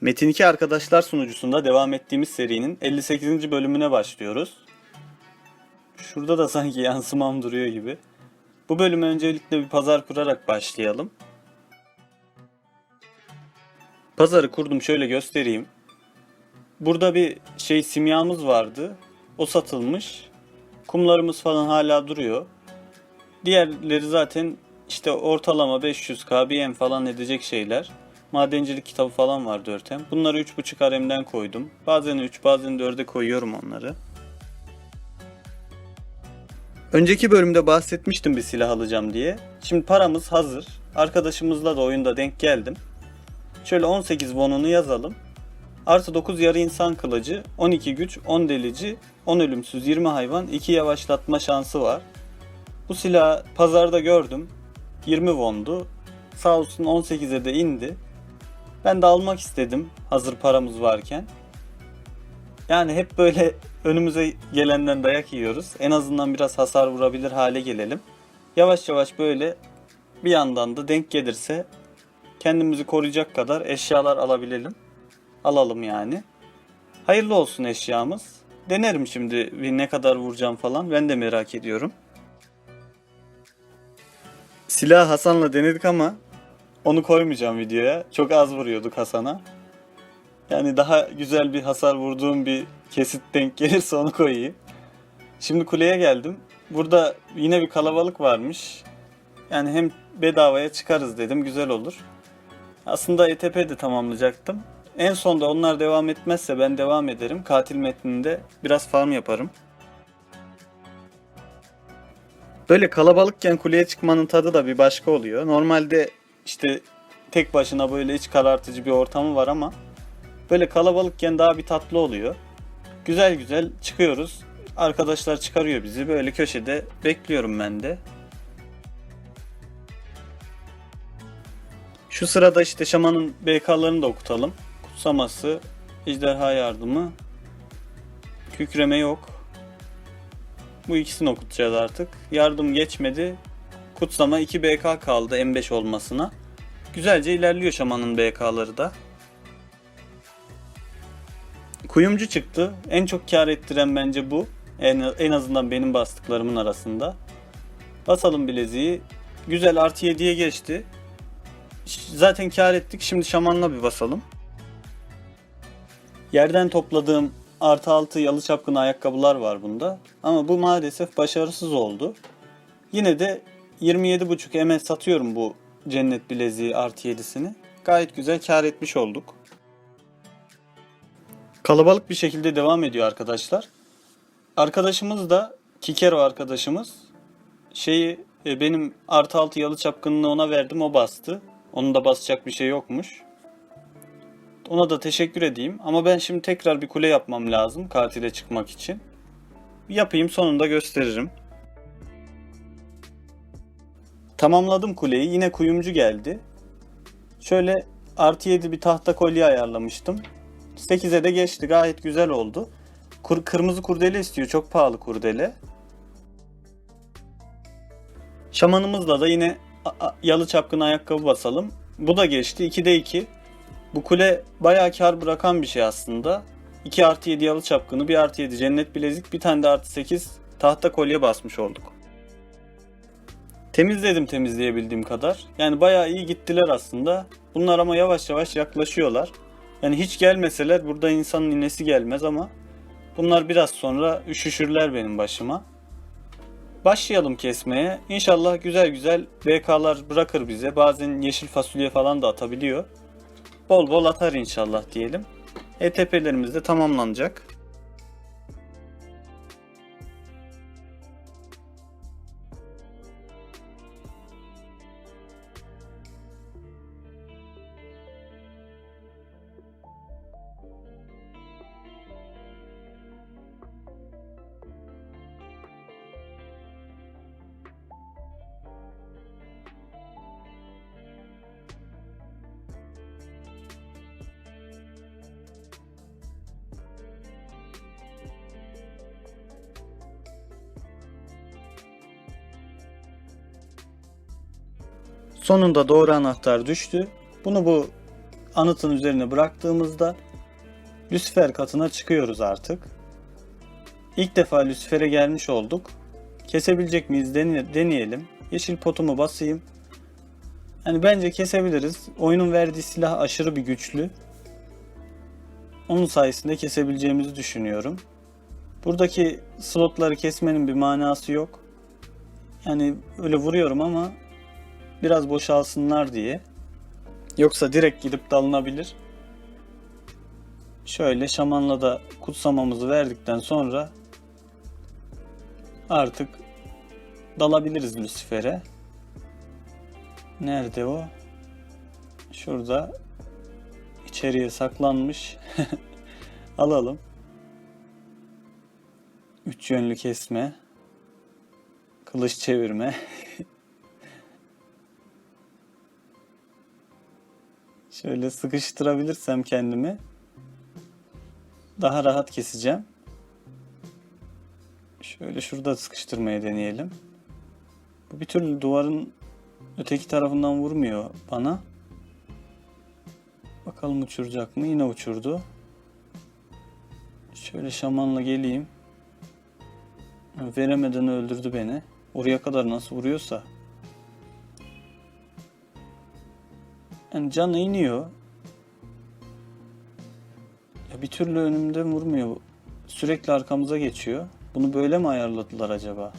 Metin 2 Arkadaşlar sunucusunda devam ettiğimiz serinin 58. bölümüne başlıyoruz. Şurada da sanki yansımam duruyor gibi. Bu bölüme öncelikle bir pazar kurarak başlayalım. Pazarı kurdum şöyle göstereyim. Burada bir şey simyamız vardı. O satılmış. Kumlarımız falan hala duruyor. Diğerleri zaten işte ortalama 500k BM falan edecek şeyler. Madencilik kitabı falan var 4M. Bunları 3.5 RM'den koydum. Bazen 3 bazen 4'e koyuyorum onları. Önceki bölümde bahsetmiştim bir silah alacağım diye. Şimdi paramız hazır. Arkadaşımızla da oyunda denk geldim. Şöyle 18 bonunu yazalım. Artı 9 yarı insan kılıcı, 12 güç, 10 delici, 10 ölümsüz, 20 hayvan, 2 yavaşlatma şansı var. Bu silahı pazarda gördüm. 20 wondu. Sağ olsun 18'e de indi. Ben de almak istedim hazır paramız varken. Yani hep böyle önümüze gelenden dayak yiyoruz. En azından biraz hasar vurabilir hale gelelim. Yavaş yavaş böyle bir yandan da denk gelirse kendimizi koruyacak kadar eşyalar alabilelim. Alalım yani. Hayırlı olsun eşyamız. Denerim şimdi bir ne kadar vuracağım falan. Ben de merak ediyorum. Silah Hasan'la denedik ama onu koymayacağım videoya. Çok az vuruyorduk Hasan'a. Yani daha güzel bir hasar vurduğum bir kesit denk gelirse onu koyayım. Şimdi kuleye geldim. Burada yine bir kalabalık varmış. Yani hem bedavaya çıkarız dedim. Güzel olur. Aslında ETP de tamamlayacaktım. En sonda onlar devam etmezse ben devam ederim. Katil metninde biraz farm yaparım. Böyle kalabalıkken kuleye çıkmanın tadı da bir başka oluyor. Normalde işte tek başına böyle iç karartıcı bir ortamı var ama böyle kalabalıkken daha bir tatlı oluyor. Güzel güzel çıkıyoruz. Arkadaşlar çıkarıyor bizi. Böyle köşede bekliyorum ben de. Şu sırada işte şamanın BK'larını da okutalım. Kutsaması, ejderha yardımı, kükreme yok. Bu ikisini okutacağız artık. Yardım geçmedi. Kutsama 2 BK kaldı M5 olmasına. Güzelce ilerliyor şamanın BK'ları da. Kuyumcu çıktı. En çok kar ettiren bence bu. En, en azından benim bastıklarımın arasında. Basalım bileziği. Güzel artı 7'ye geçti. Zaten kar ettik. Şimdi şamanla bir basalım. Yerden topladığım artı 6 yalı çapkını ayakkabılar var bunda. Ama bu maalesef başarısız oldu. Yine de 27.5 MS satıyorum bu cennet bileziği artı 7'sini. Gayet güzel kar etmiş olduk. Kalabalık bir şekilde devam ediyor arkadaşlar. Arkadaşımız da Kikero arkadaşımız şeyi e, benim artı 6 yalı çapkınını ona verdim o bastı. Onun da basacak bir şey yokmuş. Ona da teşekkür edeyim. Ama ben şimdi tekrar bir kule yapmam lazım katile çıkmak için. Yapayım sonunda gösteririm. Tamamladım kuleyi. Yine kuyumcu geldi. Şöyle artı 7 bir tahta kolye ayarlamıştım. 8'e de geçti. Gayet güzel oldu. Kur, kırmızı kurdele istiyor. Çok pahalı kurdele. Şamanımızla da yine yalı çapkın ayakkabı basalım. Bu da geçti. 2'de 2. Bu kule bayağı kar bırakan bir şey aslında. 2 artı 7 yalı çapkını, 1 artı 7 cennet bilezik, bir tane de artı 8 tahta kolye basmış olduk. Temizledim temizleyebildiğim kadar. Yani bayağı iyi gittiler aslında. Bunlar ama yavaş yavaş yaklaşıyorlar. Yani hiç gelmeseler burada insanın inesi gelmez ama bunlar biraz sonra üşüşürler benim başıma. Başlayalım kesmeye. İnşallah güzel güzel BK'lar bırakır bize. Bazen yeşil fasulye falan da atabiliyor. Bol bol atar inşallah diyelim. ETP'lerimiz de tamamlanacak. Sonunda doğru anahtar düştü. Bunu bu anıtın üzerine bıraktığımızda Lucifer katına çıkıyoruz artık. İlk defa Lucifer'e gelmiş olduk. Kesebilecek miyiz dene- deneyelim. Yeşil potumu basayım. Yani bence kesebiliriz. Oyunun verdiği silah aşırı bir güçlü. Onun sayesinde kesebileceğimizi düşünüyorum. Buradaki slotları kesmenin bir manası yok. Yani öyle vuruyorum ama biraz boşalsınlar diye. Yoksa direkt gidip dalınabilir. Şöyle şamanla da kutsamamızı verdikten sonra artık dalabiliriz Lucifer'e. Nerede o? Şurada içeriye saklanmış. Alalım. Üç yönlü kesme. Kılıç çevirme. Şöyle sıkıştırabilirsem kendimi daha rahat keseceğim. Şöyle şurada sıkıştırmaya deneyelim. Bu bir türlü duvarın öteki tarafından vurmuyor bana. Bakalım uçuracak mı? Yine uçurdu. Şöyle şamanla geleyim. Veremeden öldürdü beni. Oraya kadar nasıl vuruyorsa. Yani canı iniyor. Ya bir türlü önümde vurmuyor. Sürekli arkamıza geçiyor. Bunu böyle mi ayarladılar acaba?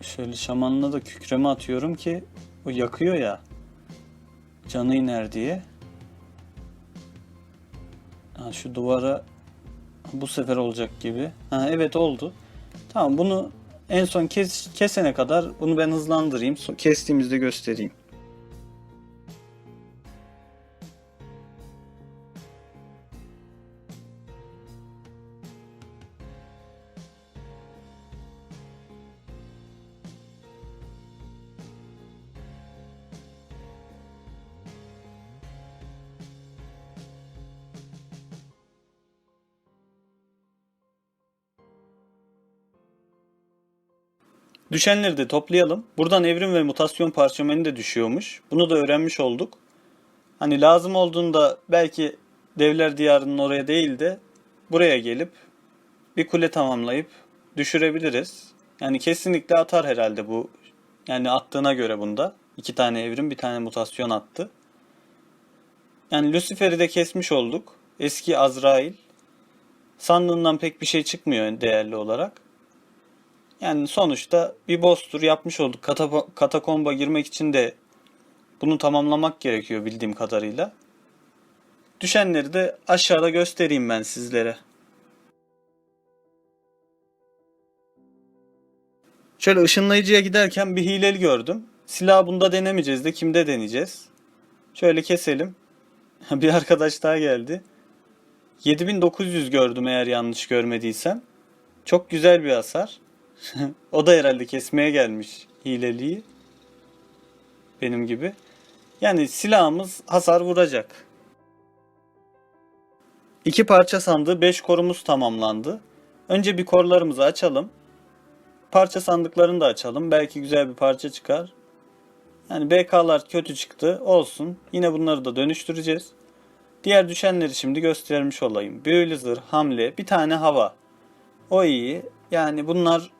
Şöyle şamanla da kükreme atıyorum ki o yakıyor ya. Canı iner diye. Ha, şu duvara bu sefer olacak gibi. Ha, evet oldu. Tamam bunu en son kes, kesene kadar bunu ben hızlandırayım. Kestiğimizde göstereyim. Düşenleri de toplayalım. Buradan evrim ve mutasyon parşömeni de düşüyormuş. Bunu da öğrenmiş olduk. Hani lazım olduğunda belki Devler Diyarı'nın oraya değil de buraya gelip bir kule tamamlayıp düşürebiliriz. Yani kesinlikle atar herhalde bu. Yani attığına göre bunda. iki tane evrim bir tane mutasyon attı. Yani Lucifer'i de kesmiş olduk. Eski Azrail. Sandığından pek bir şey çıkmıyor değerli olarak. Yani sonuçta bir boss tur yapmış olduk. Kata- katakomba girmek için de bunu tamamlamak gerekiyor bildiğim kadarıyla. Düşenleri de aşağıda göstereyim ben sizlere. Şöyle ışınlayıcıya giderken bir hileli gördüm. Silahı bunda denemeyeceğiz de kimde deneyeceğiz? Şöyle keselim. bir arkadaş daha geldi. 7900 gördüm eğer yanlış görmediysem. Çok güzel bir hasar. o da herhalde kesmeye gelmiş hileliği. Benim gibi. Yani silahımız hasar vuracak. İki parça sandığı 5 korumuz tamamlandı. Önce bir korlarımızı açalım. Parça sandıklarını da açalım. Belki güzel bir parça çıkar. Yani BK'lar kötü çıktı. Olsun. Yine bunları da dönüştüreceğiz. Diğer düşenleri şimdi göstermiş olayım. Büyülü zırh, hamle, bir tane hava. O iyi. Yani bunlar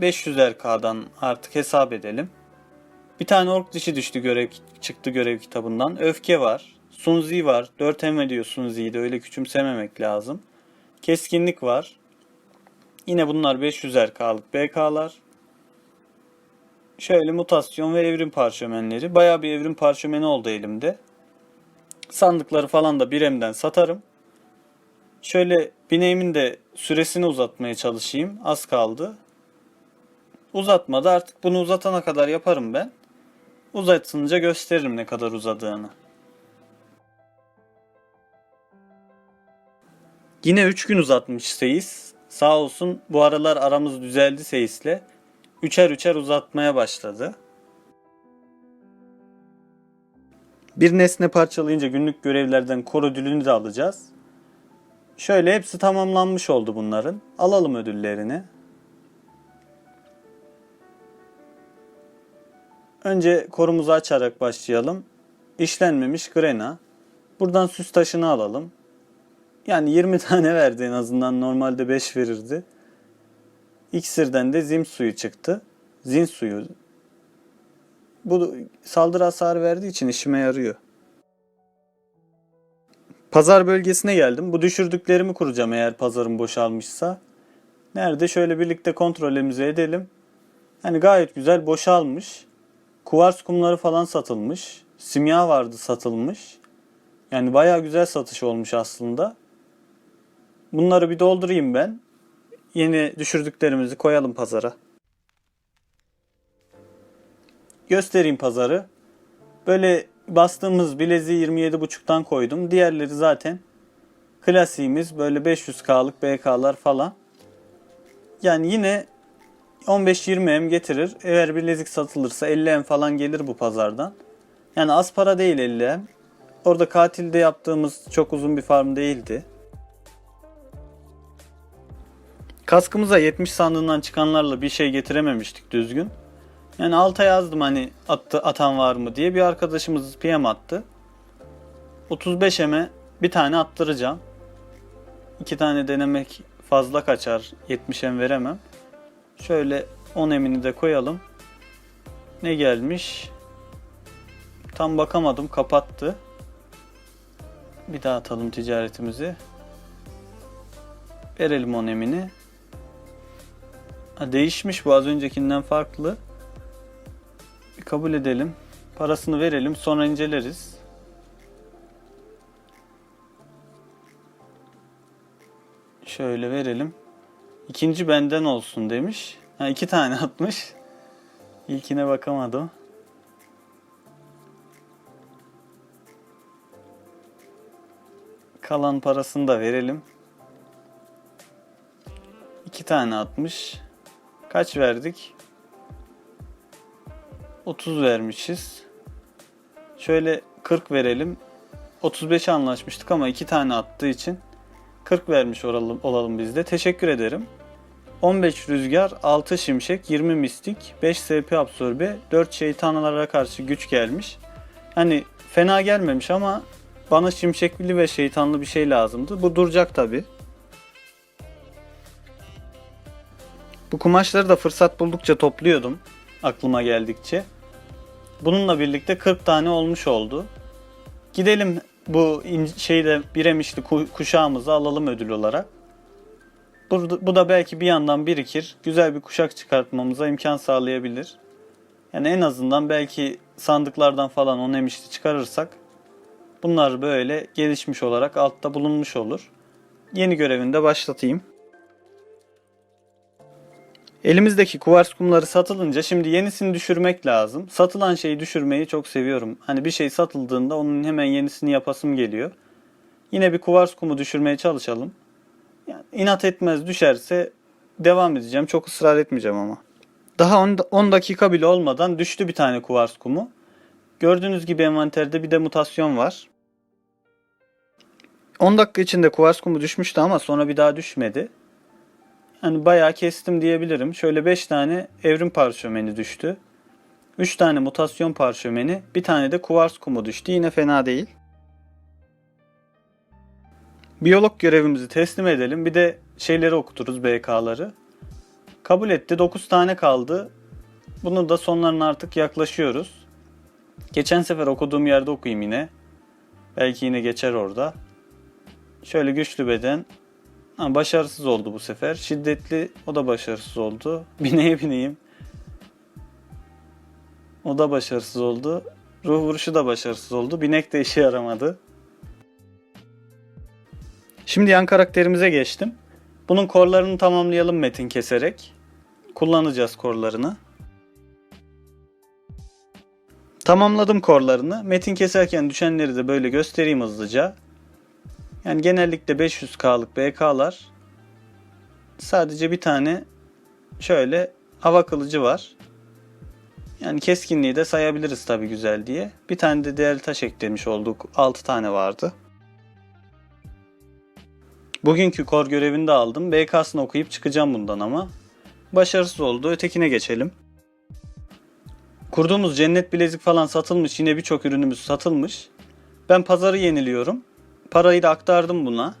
500 RK'dan artık hesap edelim. Bir tane ork dişi düştü görev çıktı görev kitabından. Öfke var. Sunzi var. 4 hem ediyor Sunzi'yi de öyle küçümsememek lazım. Keskinlik var. Yine bunlar 500 RK'lık BK'lar. Şöyle mutasyon ve evrim parşömenleri. Bayağı bir evrim parşömeni oldu elimde. Sandıkları falan da biremden satarım. Şöyle bineğimin de süresini uzatmaya çalışayım. Az kaldı. Uzatmadı artık bunu uzatana kadar yaparım ben. Uzatınca gösteririm ne kadar uzadığını. Yine 3 gün uzatmış Seyis. Sağ olsun bu aralar aramız düzeldi Seyis'le. Üçer üçer uzatmaya başladı. Bir nesne parçalayınca günlük görevlerden kor ödülünü de alacağız. Şöyle hepsi tamamlanmış oldu bunların. Alalım ödüllerini. Önce korumuzu açarak başlayalım. İşlenmemiş grena. Buradan süs taşını alalım. Yani 20 tane verdi en azından. Normalde 5 verirdi. İksirden de zim suyu çıktı. Zin suyu. Bu saldırı hasarı verdiği için işime yarıyor. Pazar bölgesine geldim. Bu düşürdüklerimi kuracağım eğer pazarım boşalmışsa. Nerede? Şöyle birlikte kontrolümüzü edelim. Yani gayet güzel boşalmış. Kuvars kumları falan satılmış. Simya vardı satılmış. Yani baya güzel satış olmuş aslında. Bunları bir doldurayım ben. Yeni düşürdüklerimizi koyalım pazara. Göstereyim pazarı. Böyle bastığımız bileziği 27.5'tan koydum. Diğerleri zaten klasiğimiz böyle 500K'lık BK'lar falan. Yani yine 15-20 M getirir. Eğer bilezik satılırsa 50 M falan gelir bu pazardan. Yani az para değil 50 M. Orada katilde yaptığımız çok uzun bir farm değildi. Kaskımıza 70 sandığından çıkanlarla bir şey getirememiştik düzgün. Yani alta yazdım hani attı, atan var mı diye bir arkadaşımız PM attı. 35 M'e bir tane attıracağım. İki tane denemek fazla kaçar. 70 M veremem. Şöyle 10 emini de koyalım. Ne gelmiş? Tam bakamadım kapattı. Bir daha atalım ticaretimizi. Verelim 10 emini. Ha, değişmiş bu az öncekinden farklı. Bir kabul edelim. Parasını verelim sonra inceleriz. Şöyle verelim. İkinci benden olsun demiş. Ha, iki tane atmış. İlkine bakamadım. Kalan parasını da verelim. İki tane atmış. Kaç verdik? 30 vermişiz. Şöyle 40 verelim. 35 anlaşmıştık ama iki tane attığı için 40 vermiş olalım, olalım biz de. Teşekkür ederim. 15 rüzgar, 6 şimşek, 20 mistik, 5 SP absorbe, 4 şeytanlara karşı güç gelmiş. Hani fena gelmemiş ama bana şimşekli ve şeytanlı bir şey lazımdı. Bu duracak tabi. Bu kumaşları da fırsat buldukça topluyordum. Aklıma geldikçe. Bununla birlikte 40 tane olmuş oldu. Gidelim bu şeyde biremişli kuşağımızı alalım ödül olarak. Bu, bu da belki bir yandan birikir. Güzel bir kuşak çıkartmamıza imkan sağlayabilir. Yani en azından belki sandıklardan falan on emişli çıkarırsak bunlar böyle gelişmiş olarak altta bulunmuş olur. Yeni görevinde başlatayım. Elimizdeki kuvars kumları satılınca şimdi yenisini düşürmek lazım. Satılan şeyi düşürmeyi çok seviyorum. Hani bir şey satıldığında onun hemen yenisini yapasım geliyor. Yine bir kuvars kumu düşürmeye çalışalım. Yani inat etmez düşerse devam edeceğim. Çok ısrar etmeyeceğim ama. Daha 10 dakika bile olmadan düştü bir tane kuvars kumu. Gördüğünüz gibi envanterde bir de mutasyon var. 10 dakika içinde kuvars kumu düşmüştü ama sonra bir daha düşmedi. Yani bayağı kestim diyebilirim. Şöyle 5 tane evrim parşömeni düştü. 3 tane mutasyon parşömeni, bir tane de kuvars kumu düştü. Yine fena değil. Biyolog görevimizi teslim edelim. Bir de şeyleri okuturuz BK'ları. Kabul etti. 9 tane kaldı. Bunu da sonlarına artık yaklaşıyoruz. Geçen sefer okuduğum yerde okuyayım yine. Belki yine geçer orada. Şöyle güçlü beden, Ha, başarısız oldu bu sefer. Şiddetli o da başarısız oldu. Bineye bineyim. O da başarısız oldu. Ruh vuruşu da başarısız oldu. Binek de işe yaramadı. Şimdi yan karakterimize geçtim. Bunun korlarını tamamlayalım metin keserek. Kullanacağız korlarını. Tamamladım korlarını. Metin keserken düşenleri de böyle göstereyim hızlıca. Yani genellikle 500K'lık BK'lar sadece bir tane şöyle hava kılıcı var. Yani keskinliği de sayabiliriz tabi güzel diye. Bir tane de değerli taş eklemiş olduk. 6 tane vardı. Bugünkü kor görevini de aldım. BK'sını okuyup çıkacağım bundan ama. Başarısız oldu. Ötekine geçelim. Kurduğumuz cennet bilezik falan satılmış. Yine birçok ürünümüz satılmış. Ben pazarı yeniliyorum. Parayı da aktardım buna.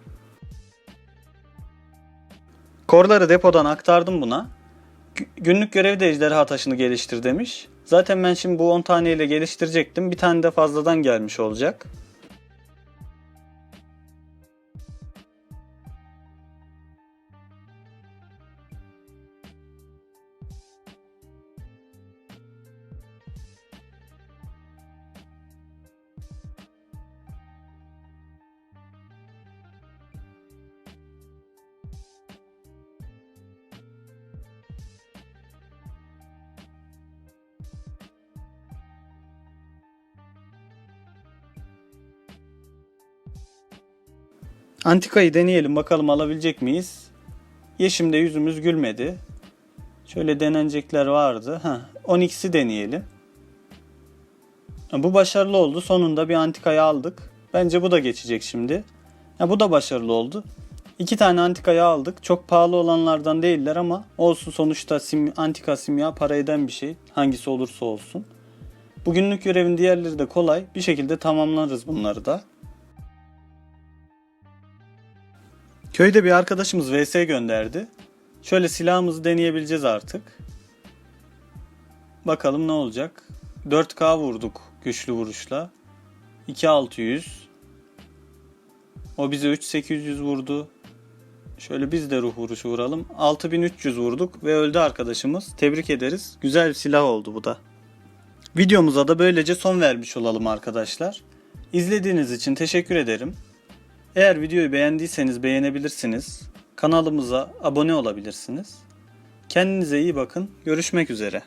Korları depodan aktardım buna. Gü- Günlük görevde ejderha taşını geliştir demiş. Zaten ben şimdi bu 10 taneyle geliştirecektim. Bir tane de fazladan gelmiş olacak. Antikayı deneyelim bakalım alabilecek miyiz? Yeşim'de yüzümüz gülmedi. Şöyle denenecekler vardı. Ha, 12'si deneyelim. Bu başarılı oldu. Sonunda bir antikayı aldık. Bence bu da geçecek şimdi. Ha, bu da başarılı oldu. İki tane antikayı aldık. Çok pahalı olanlardan değiller ama olsun sonuçta sim, antika simya para eden bir şey. Hangisi olursa olsun. Bugünlük görevin diğerleri de kolay. Bir şekilde tamamlarız bunları da. Köyde bir arkadaşımız VS gönderdi. Şöyle silahımızı deneyebileceğiz artık. Bakalım ne olacak. 4K vurduk güçlü vuruşla. 2600. O bize 3800 vurdu. Şöyle biz de ruh vuruşu vuralım. 6300 vurduk ve öldü arkadaşımız. Tebrik ederiz. Güzel bir silah oldu bu da. Videomuza da böylece son vermiş olalım arkadaşlar. İzlediğiniz için teşekkür ederim. Eğer videoyu beğendiyseniz beğenebilirsiniz. Kanalımıza abone olabilirsiniz. Kendinize iyi bakın. Görüşmek üzere.